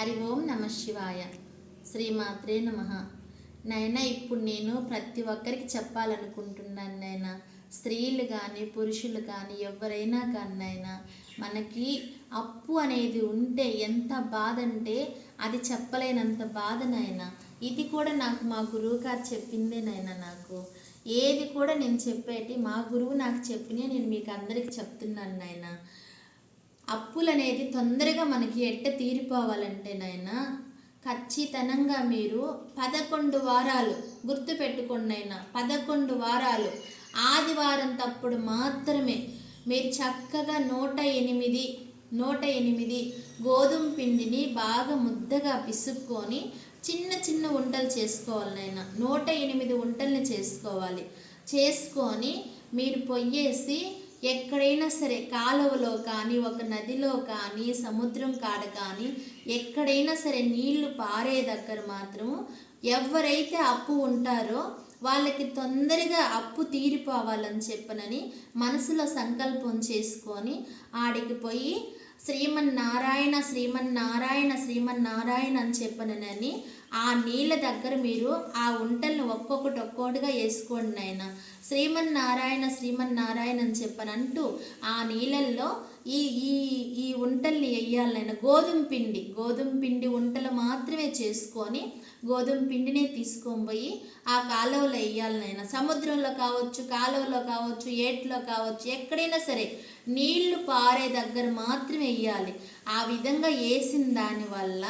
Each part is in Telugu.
హరి ఓం నమ శివాయ. శ్రీమాత్రే నమ. నైనా ఇప్పుడు నేను ప్రతి ఒక్కరికి చెప్పాలనుకుంటున్నాను నైనా స్త్రీలు కానీ పురుషులు కానీ ఎవరైనా కానీ నైనా మనకి అప్పు అనేది ఉంటే ఎంత బాధ అంటే అది చెప్పలేనంత బాధ ఇది కూడా నాకు మా గురువు గారు చెప్పిందేనైనా నాకు. ఏది కూడా నేను చెప్పేటి మా గురువు నాకు చెప్పినే నేను మీకు అందరికి చెప్తున్నాను నాయన అప్పులు అనేది తొందరగా మనకి ఎట్ట తీరిపోవాలంటే నాయన ఖచ్చితంగా మీరు పదకొండు వారాలు గుర్తుపెట్టుకోండినైనా పదకొండు వారాలు. ఆదివారం తప్పుడు మాత్రమే మీరు చక్కగా నూట ఎనిమిది నూట ఎనిమిది గోధుమ పిండిని బాగా ముద్దగా పిసుక్కొని చిన్న చిన్న వంటలు చేసుకోవాలి నాయన. నూట ఎనిమిది వంటల్ని చేసుకోవాలి. చేసుకొని మీరు పొయ్యేసి ఎక్కడైనా సరే కాలువలో కానీ ఒక నదిలో కానీ సముద్రం కాడ కానీ ఎక్కడైనా సరే నీళ్ళు పారే దగ్గర మాత్రం ఎవరైతే అప్పు ఉంటారో వాళ్ళకి తొందరగా అప్పు తీరిపోవాలని చెప్పనని మనసులో సంకల్పం చేసుకొని ఆడికి పోయి శ్రీమన్నారాయణ శ్రీమన్నారాయణ శ్రీమన్నారాయణ అని చెప్పనని ఆ నీళ్ళ దగ్గర మీరు ఆ ఉంటల్ని ఒక్కొక్కటి ఒక్కొక్కటిగా వేసుకోండి నాయన. శ్రీమన్నారాయణ శ్రీమన్నారాయణ అని చెప్పనంటూ ఆ నీళ్ళల్లో ఈ ఈ ఈ ఉంటల్ని వేయాలి నాయన. గోధుమ పిండి గోధుమ పిండి ఉంటలు మాత్రమే చేసుకొని గోధుమ పిండినే తీసుకొని పోయి ఆ కాలువలో వేయాలి నాయన సముద్రంలో కావచ్చు కాలువలో కావచ్చు ఏట్లో కావచ్చు ఎక్కడైనా సరే నీళ్ళు పారే దగ్గర మాత్రమే వేయాలి. ఆ విధంగా వేసిన దానివల్ల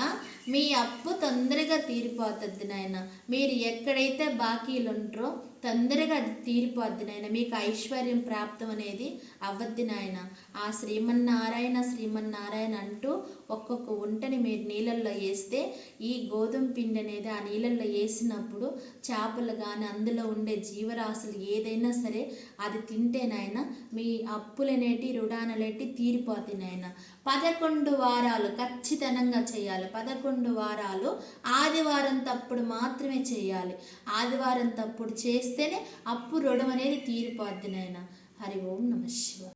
మీ అప్పు తొందరగా తీరిపోతుంది నాయన. మీరు ఎక్కడైతే బాకీలు ఉంటారో తొందరగా అది తీరిపోద్ది నాయన. మీకు ఐశ్వర్యం ప్రాప్తం అనేది అవ్వద్ది నాయన. ఆ శ్రీమన్నారాయణ శ్రీమన్నారాయణ అంటూ ఒక్కొక్క వంటని మీరు నీళ్ళల్లో వేస్తే ఈ గోధుమ పిండి అనేది ఆ నీళ్ళల్లో వేసినప్పుడు చేపలు కానీ అందులో ఉండే జీవరాశులు ఏదైనా సరే అది తింటేనైనా మీ అప్పులనేటి రుణాలనేటి తీరిపోతాయినైనా పదకొండు వారాలు ఖచ్చితంగా చేయాలి. పదకొండు వారాలు ఆదివారం తప్పుడు మాత్రమే చేయాలి. ఆదివారం తప్పుడు చేస్తేనే అప్పు రుణం అనేది తీరిపోద్ది నాయన. హరి ఓం నమ శివ